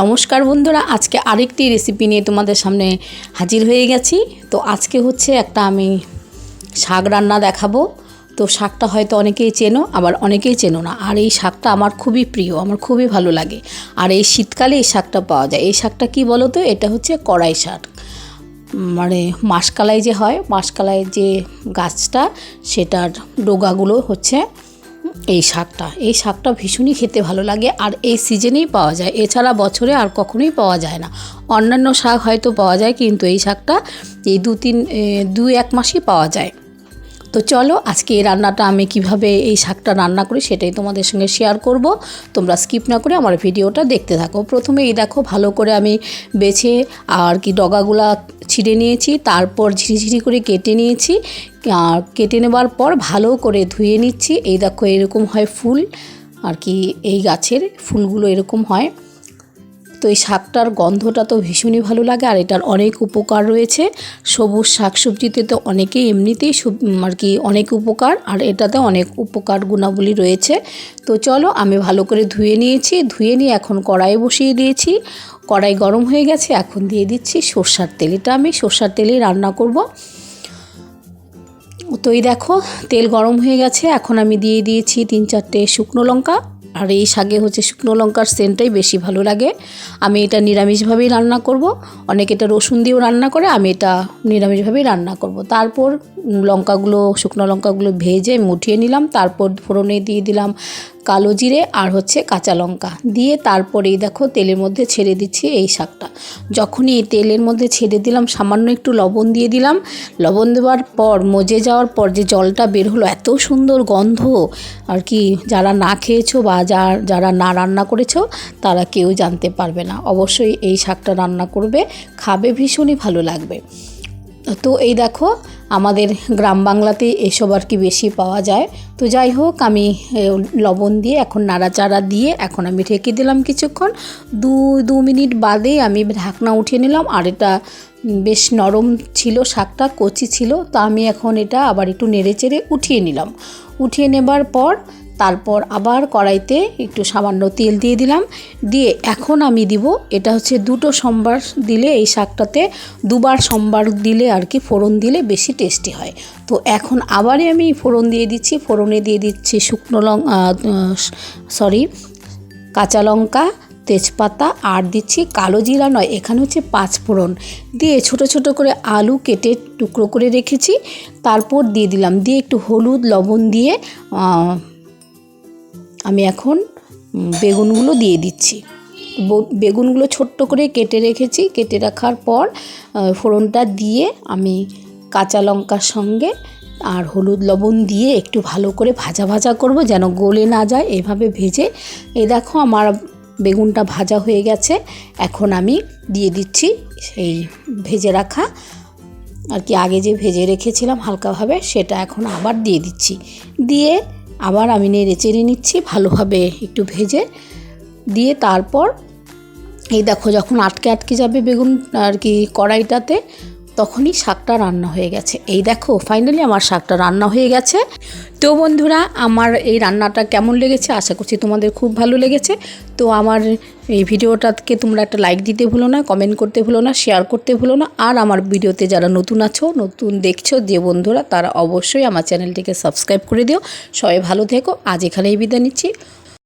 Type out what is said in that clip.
নমস্কার বন্ধুরা, আজকে আরেকটি রেসিপি নিয়ে তোমাদের সামনে হাজির হয়ে গেছি। তো আজকে হচ্ছে একটা আমি শাক রান্না দেখাবো। তো শাকটা হয়তো অনেকেই চেনো, আবার অনেকেই চেনো না। আর এই শাকটা আমার খুবই প্রিয়, আমার খুবই ভালো লাগে। আর এই শীতকালে এই শাকটা পাওয়া যায়। এই শাকটা কি বলো তো এটা হচ্ছে কড়াই শাক। মানে মাসকালাই যে হয়, মাসকালাই যে গাছটা, সেটার ডোগাগুলো হচ্ছে এই শাকটা এই শাকটা ভীষণই খেতে ভালো লাগে আর এই সিজনেই পাওয়া যায়। এছাড়া বছরে আর কখনোই পাওয়া যায় না। অন্যান্য শাক হয়তো পাওয়া যায়, কিন্তু এই শাকটা এই দু তিন দু এক মাসই পাওয়া যায়। তো চলো, আজকে এই রান্নাটা আমি কীভাবে এই শাকটা রান্না করি সেটাই তোমাদের সঙ্গে শেয়ার করব। তোমরা স্কিপ না করে আমার ভিডিওটা দেখতে থাকো। প্রথমে এই দেখো, ভালো করে আমি বেছে আর কি ডগাগুলা ছিঁড়ে নিয়েছি, তারপর ঝিরিঝিরি করে কেটে নিয়েছি। আর কেটে নেবার পর ভালো করে ধুয়ে নিচ্ছি। এই দেখো এরকম হয় ফুল। আর কি এই গাছের ফুলগুলো এরকম হয়। তো এই শাকটার গন্ধটা তো ভীষণই ভালো লাগে, আর এটার অনেক উপকার রয়েছে। সবুজ শাকসবজিতে তো অনেকেই এমনিতেই আর কি অনেক উপকার, আর এটাতে অনেক উপকার গুণাবলী রয়েছে। তো চলো আমি ভালো করে ধুয়ে নিয়েছি, ধুয়ে নিয়ে এখন কড়াই বসিয়ে দিয়েছি। কড়াই গরম হয়ে গেছে, এখন দিয়ে দিচ্ছি সর্ষার তেল এটা আমি সর্ষার তেলেই রান্না করব। তো এই দেখো, তেল গরম হয়ে গেছে, এখন আমি দিয়ে দিয়েছি তিন চারটে শুকনো লঙ্কা। আর এই শাকে হচ্ছে শুকনো লঙ্কার সেন্টটাই বেশি ভালো লাগে। আমি এটা নিরামিষভাবেই রান্না করব। অনেকে এটা রসুন দিয়েও রান্না করে, আমি এটা নিরামিষভাবেই রান্না করব। তারপর লঙ্কাগুলো, শুকনো লঙ্কাগুলো ভেজে মুঠিয়ে নিলাম। তারপর ফোড়নে দিয়ে দিলাম কালো জিরে আর হচ্ছে কাঁচা লঙ্কা। দিয়ে তারপরে এই দেখো তেলের মধ্যে ছেড়ে দিচ্ছি এই শাকটা। যখনই এই তেলের মধ্যে ছেড়ে দিলাম, সামান্য একটু লবণ দিয়ে দিলাম। লবণ দেওয়ার পর, মজে যাওয়ার পর যে জলটা বের হলো, এত সুন্দর গন্ধ। আর কি যারা না খেয়েছো বা যা- যারা না রান্না করেছ, তারা কেউ জানতে পারবে না। অবশ্যই এই শাকটা রান্না করবে, খাবে ভীষণই ভালো লাগবে। তো এই দেখো আমাদের গ্রাম বাংলাতে এসব আর কি বেশি পাওয়া যায়। তো যাই হোক, আমি লবণ দিয়ে এখন নাড়াচাড়া দিয়ে এখন আমি ঢেকে দিলাম কিছুক্ষণ। দু দু মিনিট বাদে আমি ঢাকনা উঠিয়ে নিলাম। আর এটা বেশ নরম ছিল শাকটা, কচি ছিল। তা আমি এখন এটা আবার একটু নেড়ে চেড়ে উঠিয়ে নিলাম। উঠিয়ে নেবার পর তারপর আবার কড়াইতে একটু সামান্য তেল দিয়ে দিলাম। দিয়ে এখন আমি দিব, এটা হচ্ছে দুটো সম্বার দিলে এই শাকটাতে, দুবার সম্বার দিলে আর কি ফোড়ন দিলে বেশি টেস্টি হয়। তো এখন আবারই আমি ফোড়ন দিয়ে দিচ্ছি, ফোড়নে দিয়ে দিচ্ছি শুকনো লং সরি কাঁচা লঙ্কা, তেজপাতা আর দিচ্ছি কালো জিরা নয়, এখানে হচ্ছে পাঁচ ফোড়ন। দিয়ে ছোট ছোট করে আলু কেটে টুকরো করে রেখেছি, তারপর দিয়ে দিলাম। দিয়ে একটু হলুদ লবণ দিয়ে আমি এখন বেগুনগুলো দিয়ে দিচ্ছি। বেগুনগুলো ছোট্ট করে কেটে রেখেছি। কেটে রাখার পর ফোড়নটা দিয়ে আমি কাঁচা লঙ্কার সঙ্গে আর হলুদ লবণ দিয়ে একটু ভালো করে ভাজা ভাজা করব যেন গলে না যায় এভাবে ভেজে। এ দেখো আমার বেগুনটা ভাজা হয়ে গেছে। এখন আমি দিয়ে দিচ্ছি সেই ভেজে রাখা, আর কি আগে যে ভেজে রেখেছিলাম হালকাভাবে সেটা এখন আবার দিয়ে দিচ্ছি। দিয়ে আবার আমি নেড়ে চেড়ে নিচ্ছি, ভালোভাবে একটু ভেজে দিয়ে তারপর এই দেখো যখন আটকে আটকে যাবে বেগুন আর কি কড়াইটাতে তখনই শাকটা রান্না হয়ে গেছে। এই দেখো ফাইনালি আমার শাকটা রান্না হয়ে গেছে। তো বন্ধুরা, আমার এই রান্নাটা কেমন লেগেছে আশা করছি তোমাদের খুব ভালো লেগেছে। তো আমার এই ভিডিওটাকে তোমরা একটা লাইক দিতে ভুলো না কমেন্ট করতে ভুলো না শেয়ার করতে ভুলো না। আর আমার ভিডিওতে যারা নতুন আছো, নতুন দেখছ, যে বন্ধুরা, তারা অবশ্যই আমার চ্যানেলটিকে সাবস্ক্রাইব করে দিও। সবাই ভালো থেকো। আজ এখানেই বিদায় নিচ্ছি।